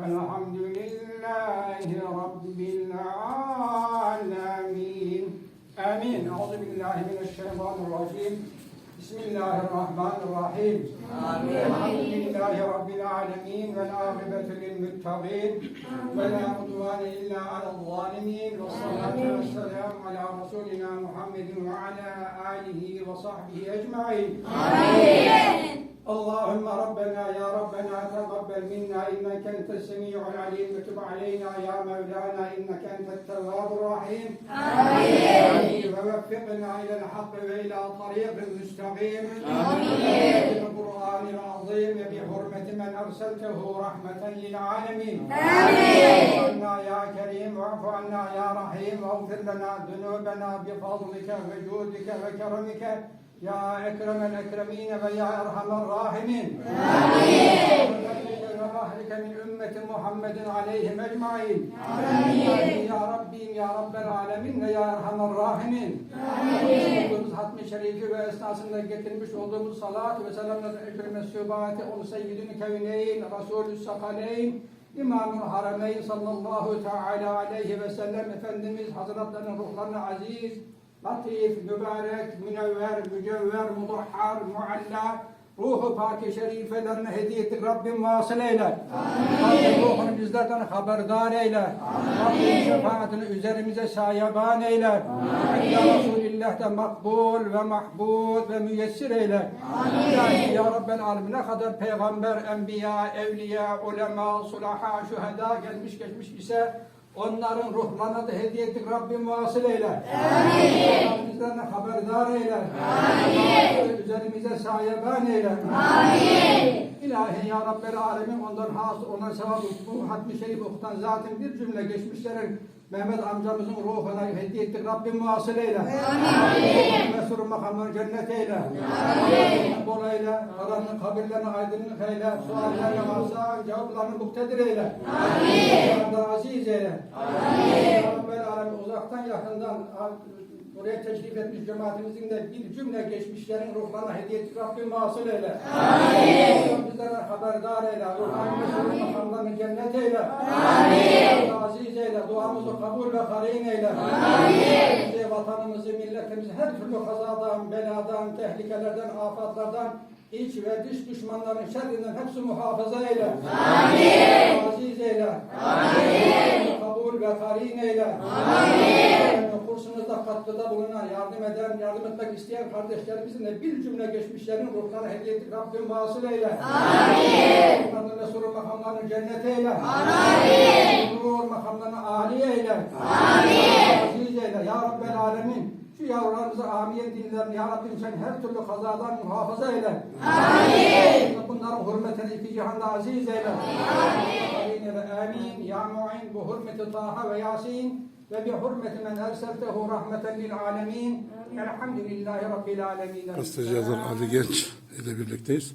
والحمد لله رب العالمين. آمين. أعوذ بالله من الشيطان الرجيم. بسم الله الرحمن الرحيم. آمين. الحمد لله رب العالمين والعاقبة للمتقين ولا عدوان إلا على الظالمين والصلاة والسلام على رسولنا محمد وعلى آله وصحبه أجمعين. اللهم ربنا يا ربنا تقبل منا إنك أنت السميع العليم. وتب علينا يا مولانا إنك أنت التواب الرحيم. آمين. ووفقنا إلى الحق وإلى طريق مستقيم. آمين. بالقرآن العظيم بحرمة من أرسلته رحمة للعالمين. آمين. يا كريم. واعف عنا يا رحيم. واغفر لنا ذنوبنا بفضلك وجودك وكرمك. يا أكرم الأكرمين ويا أرحم الراحمين آمين وأهلك من أمة محمد عليهم أجمعين آمين يا ربي يا رب العالمين ويا أرحم الراحمين آمين Okuduğumuz hatmi şerifi ve esnasında getirmiş olduğumuz salat ve selamların ecri mesubati ol seyyidin kevneyn, Resulü sakaleyn, İmam-ı Harameyn sallallahu teala aleyhi ve sellem Efendimiz Hazretlerinin ruhlarına aziz, latif, mübarek, münevver, mücevver, mudahhar, mualla, ruhu pak-ı şerifelerine hediye ettik. Rabbim vasıl eyle. Rabbim ruhunu bizlerden haberdar eyle. Rabbim şefaatini üzerimize sayaban eyle. Ya Resulillah de makbul ve mahbub ve müyessir eyle. İlahi ya Rabbel alemin ne kadar peygamber, enbiya, evliya, ulema, sulaha, şüheda gelmiş geçmiş ise Onların ruhlarına da hediye ettik. Rabbim vasıl eyle. Amin. Bizden de haberdar eyle. Amin. Üzerimize sayeban eyle. Amin. İlahi ya Rabbel alemin ondan has, ona sevap bu hatmi şerif okutan zaten bir cümle geçmişlerin Mehmet amcamızın ruhuna hediye ettik. Rabbim vasıl eyle. Amin. Mesur makamını cennet eyle. Amin. Bol eyle. Karanlık kabirlerini aydınlık eyle. Suallerine varsa cevaplarını muktedir eyle. Amin. aziz eyle. Amin. Ya Rabbel alemin uzaktan yakından buraya teşrif etmiş cemaatimizin de bir cümle geçmişlerin ruhlarına hediye ettik. Rabbim vasıl eyle. Amin. Bizlere haberdar eyle. Ruhani mesur makamlarını cennet eyle. Amin. Aziz eyle. Duamızı kabul ve karin eyle. Amin. Bizi, vatanımızı, milletimizi her türlü kazadan, beladan, tehlikelerden, afatlardan, iç ve dış düşmanların şerrinden hepsi muhafaza eyle. Amin. Aziz eyle. Amin. Kabul ve karin eyle. Amin. Kursunuzda katkıda bulunan, yardım eden, yardım etmek isteyen kardeşlerimizin de bir cümle geçmişlerin ruhlarına hediye ettik. Rabbim vasıl eyle. Amin. Onların Resulü makamlarını cennet eyle. Amin. Nur makamlarını âli eyle. Amin. Aziz eyle. Ya Rabbel alemin. Şu yavrularımızı amiyen dinlerini ya Rabbim sen her türlü kazadan muhafaza eyle. Amin. Bunların hürmetine iki cihanda aziz eyle. Amin. ve amin. Ya mu'in bu hürmeti Taha ve Yasin ve bi hürmeti men erseltehu rahmeten lil alemin. Elhamdülillahi Rabbil alemin. Gazeteci yazar Ali Genç ile birlikteyiz.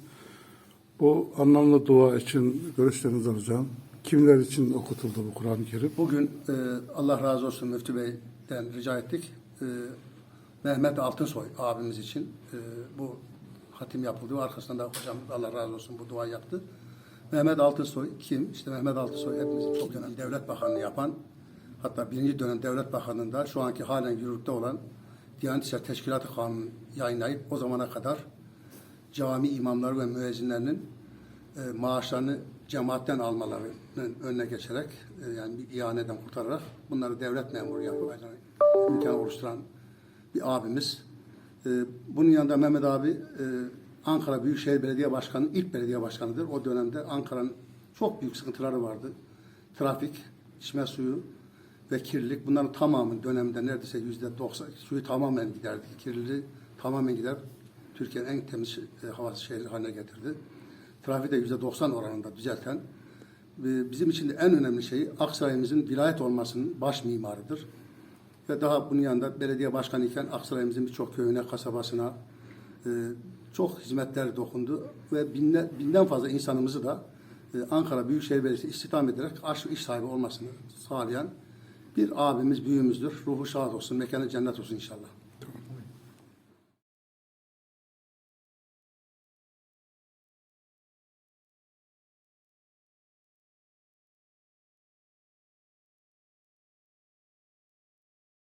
Bu anlamlı dua için görüşlerinizi alacağım. Kimler için okutuldu bu Kur'an-ı Kerim? Bugün e, Allah razı olsun Müftü Bey'den rica ettik. E, Mehmet Altınsoy abimiz için e, bu hatim yapıldı. Arkasından da hocam Allah razı olsun bu dua yaptı. Mehmet Altınsoy kim? İşte Mehmet Altınsoy hepimizin çok dönem devlet bakanlığı yapan hatta birinci dönem devlet bakanlığında şu anki halen yürürlükte olan Diyanet İşleri Teşkilatı Kanunu yayınlayıp o zamana kadar cami imamları ve müezzinlerinin e, maaşlarını cemaatten almalarının önüne geçerek e, yani bir ihaneden kurtararak bunları devlet memuru yapıp imkan oluşturan bir abimiz. E, bunun yanında Mehmet abi e, Ankara Büyükşehir Belediye Başkanı ilk belediye başkanıdır. O dönemde Ankara'nın çok büyük sıkıntıları vardı. Trafik, içme suyu ve kirlilik bunların tamamı dönemde neredeyse yüzde doksan suyu tamamen giderdi. Kirliliği tamamen gider. Türkiye'nin en temiz e, hava şehri haline getirdi. trafiği de yüzde 90 oranında düzelten ve bizim için de en önemli şey Aksaray'ımızın vilayet olmasının baş mimarıdır. Ve daha bunun yanında belediye başkanı iken Aksaray'ımızın birçok köyüne, kasabasına e, çok hizmetler dokundu ve binle, binden fazla insanımızı da e, Ankara Büyükşehir Belediyesi istihdam ederek aşk iş sahibi olmasını sağlayan bir abimiz, büyüğümüzdür. Ruhu şad olsun, mekanı cennet olsun inşallah.